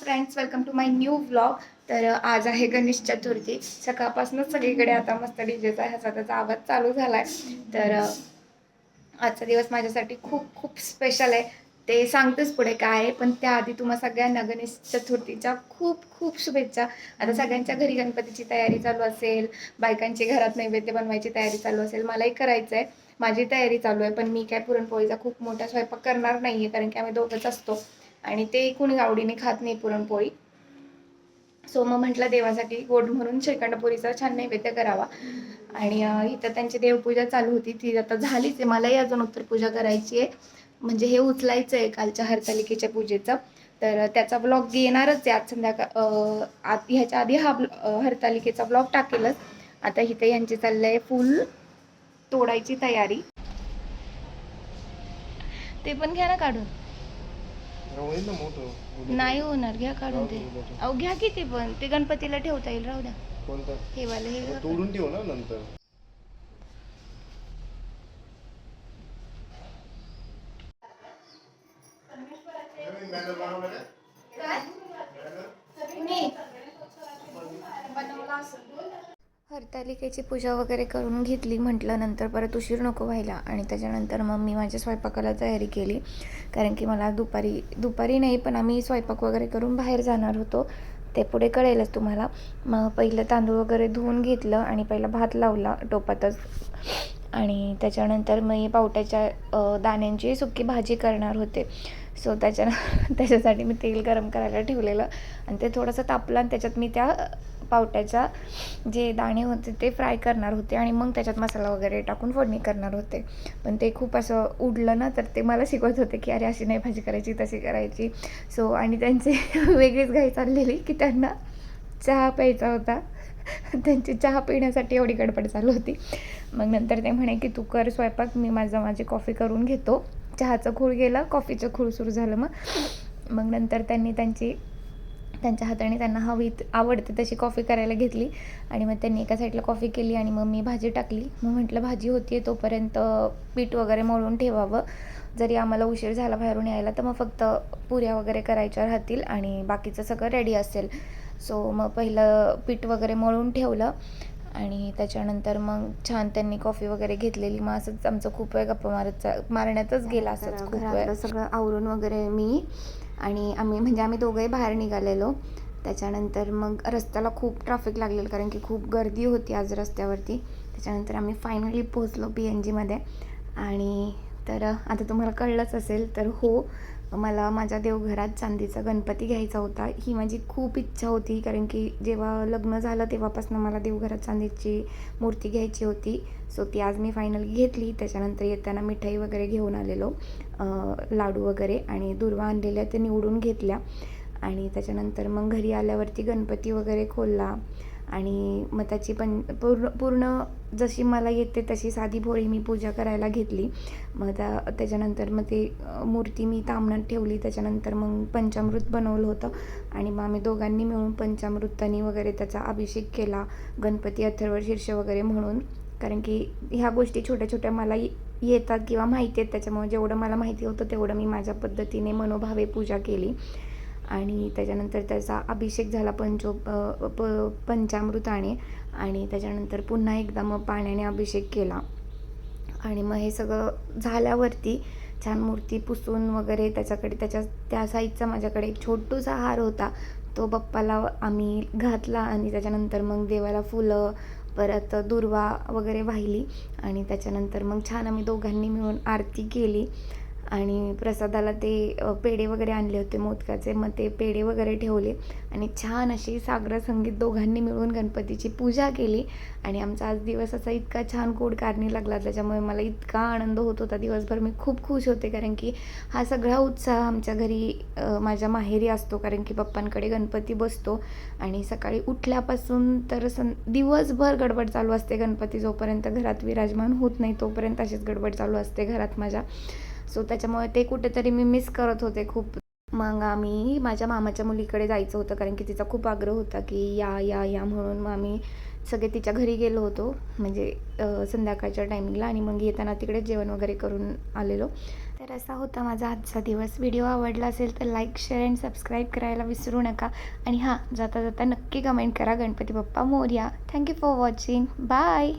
Friends welcome to my new vlog तर आज आहे गणेश चतुर्थी. सकाळपासूनच सगळीकडे आता मस्त डीजेचा ह्याचा त्याचा आवाज चालू झाला आहे तर आजचा दिवस माझ्यासाठी खूप खूप स्पेशल आहे. ते सांगतेच पुढे काय आहे. पण त्याआधी तुम्हा सगळ्यांना गणेश चतुर्थीच्या खूप खूप शुभेच्छा. आता सगळ्यांच्या घरी गणपतीची तयारी चालू असेल. बायकांची घरात नैवेद्य बनवायची तयारी चालू असेल. मलाही करायचं आहे माझी तयारी चालू आहे. पण मी काय पुरणपोळीचा खूप मोठा स्वयंपाक करणार नाही आहे कारण की आम्ही दोघंच असतो. आणि ते कुणी आवडीने खात नाही पुरणपोळी. सो मग म्हटलं देवासाठी गोड म्हणून श्रीखंडपुरीचा छान नैवेद्य करावा. आणि इथं त्यांची देवपूजा चालू होती. ती आता झालीच आहे. मलाही अजून उत्तरपूजा करायची आहे. म्हणजे हे उचलायचं आहे कालच्या हरतालिकेच्या पूजेचं. तर त्याचा ब्लॉग येणारच आहे. आज संध्याकाळ आत ह्याच्या आधी हा हरतालिकेचा ब्लॉग टाकेलच. आता इथे यांची आहे फुल तोडायची तयारी. ते पण घ्या ना काढून. होईल ना मोठं? नाही होणार घ्या काढून ते. अहो घ्या की ते पण. ते गणपतीला ठेवता येईल राहू द्या. कोणतं? हे वाले हे. तोडून ठेव ना नंतर. हरतालिकेची पूजा वगैरे करून घेतली म्हटलं नंतर परत उशीर नको व्हायला. आणि त्याच्यानंतर मग मी माझ्या स्वयंपाकाला तयारी केली. कारण की मला दुपारी दुपारी नाही पण आम्ही स्वयंपाक वगैरे करून बाहेर जाणार होतो. ते पुढे कळेलच तुम्हाला. मग पहिलं तांदूळ वगैरे धुवून घेतलं आणि पहिला भात लावला टोपातच. आणि त्याच्यानंतर मी पावट्याच्या दाण्यांची सुकी भाजी करणार होते. सो त्याच्या त्याच्यासाठी मी तेल गरम करायला ठेवलेलं. आणि ते थोडंसं तापलं आणि त्याच्यात मी त्या पावट्याच्या जे दाणे होते ते फ्राय करणार होते आणि मग त्याच्यात मसाला वगैरे टाकून फोडणी करणार होते. पण ते खूप असं उडलं ना तर ते मला शिकवत होते की अरे अशी नाही भाजी करायची तशी करायची. सो आणि त्यांची वेगळीच घाई चाललेली की त्यांना चहा प्यायचा होता. त्यांची चहा पिण्यासाठी एवढी गडबड चालू होती. मग नंतर ते म्हणे की तू कर स्वयंपाक मी माझा माझी कॉफी करून घेतो. चहाचं खूळ गेलं कॉफीचं खूळ सुरू झालं मग. मग नंतर त्यांनी त्यांची त्यांच्या हाताने त्यांना हवी आवडते तशी कॉफी करायला घेतली. आणि मग त्यांनी एका साईडला कॉफी केली आणि मग मी भाजी टाकली. मग म्हटलं भाजी होती तोपर्यंत पीठ वगैरे मळून ठेवावं. जरी आम्हाला उशीर झाला बाहेरून यायला तर मग फक्त पुऱ्या वगैरे करायच्या राहतील आणि बाकीचं सगळं रेडी असेल. सो मग पहिलं पीठ वगैरे मळून ठेवलं. आणि त्याच्यानंतर मग छान त्यांनी कॉफी वगैरे घेतलेली. मग असंच आमचं खूप वेळ गप्पा मारत मारण्यातच गेला असंच खूप वेळ. सगळं आवरून वगैरे मी आणि आम्ही म्हणजे आम्ही दोघंही बाहेर निघालेलो. त्याच्यानंतर मग रस्त्याला खूप ट्रॅफिक लागलेलं कारण की खूप गर्दी होती आज रस्त्यावरती. त्याच्यानंतर आम्ही फायनली पोहोचलो पी एन जीमध्ये आणि तर आता तुम्हाला कळलंच असेल तर हो मला माझ्या देवघरात चांदीचा गणपती घ्यायचा होता. ही माझी खूप इच्छा होती कारण की जेव्हा लग्न झालं तेव्हापासून मला देवघरात चांदीची मूर्ती घ्यायची होती. सो ती आज मी फायनली घेतली. त्याच्यानंतर येताना मिठाई वगैरे घेऊन आलेलो लाडू वगैरे आणि दुर्वा आणलेल्या ते निवडून घेतल्या. आणि त्याच्यानंतर मग घरी आल्यावरती गणपती वगैरे खोलला. आणि मग त्याची पण पूर्ण पूर्ण जशी मला येते तशी साधी भोळी मी पूजा करायला घेतली. मग त्या त्याच्यानंतर मग ते मूर्ती मी तामणात ठेवली. त्याच्यानंतर मग पंचामृत बनवलं होतं. आणि मग आम्ही दोघांनी मिळून पंचामृतानी वगैरे त्याचा अभिषेक केला. गणपती अथर्व शीर्ष वगैरे म्हणून. कारण की ह्या गोष्टी छोट्या छोट्या मला येतात किंवा माहिती आहेत. त्याच्यामुळे जेवढं मला माहिती होतं तेवढं मी माझ्या पद्धतीने मनोभावे पूजा केली. आणि त्याच्यानंतर त्याचा अभिषेक झाला पंचो प पंचामृताने आणि त्याच्यानंतर पुन्हा एकदा मग पाण्याने अभिषेक केला. आणि मग हे सगळं झाल्यावरती छान मूर्ती पुसून वगैरे त्याच्याकडे त्याच्या त्या साईजचा माझ्याकडे एक छोटूसा हार होता. तो बाप्पाला आम्ही घातला आणि त्याच्यानंतर मग देवाला फुलं परत दुर्वा वगैरे वाहिली. आणि त्याच्यानंतर मग छान आम्ही दोघांनी मिळून आरती केली. आणि प्रसादाला ते पेढे वगैरे आणले होते मोदकाचे. मग ते पेढे वगैरे ठेवले आणि छान अशी सागर संगीत दोघांनी मिळून गणपतीची पूजा केली. आणि आमचा आज दिवस असा इतका छान गोड कारणी लागला. त्याच्यामुळे मला इतका आनंद होत होता. दिवसभर मी खूप खुश होते कारण की हा सगळा उत्साह आमच्या घरी माझ्या माहेरी असतो. कारण की पप्पांकडे गणपती बसतो आणि सकाळी उठल्यापासून तर सं दिवसभर गडबड चालू असते गणपती जोपर्यंत घरात विराजमान होत नाही तोपर्यंत अशीच गडबड चालू असते घरात माझ्या. सो त्याच्यामुळे ते कुठेतरी मी मिस करत होते खूप. मग आम्ही माझ्या मामाच्या मुलीकडे जायचं होतं कारण की तिचा खूप आग्रह होता की या या या म्हणून मग आम्ही सगळे तिच्या घरी गेलो होतो. म्हणजे संध्याकाळच्या टायमिंगला आणि मग येताना तिकडे जेवण वगैरे करून आलेलो. तर तर असा होता माझा आजचा दिवस. व्हिडिओ आवडला असेल तर लाईक शेअर अँड सबस्क्राईब करायला विसरू नका. आणि हां जाता जाता नक्की कमेंट करा. Ganpati Bappa Morya. Thank you for watching bye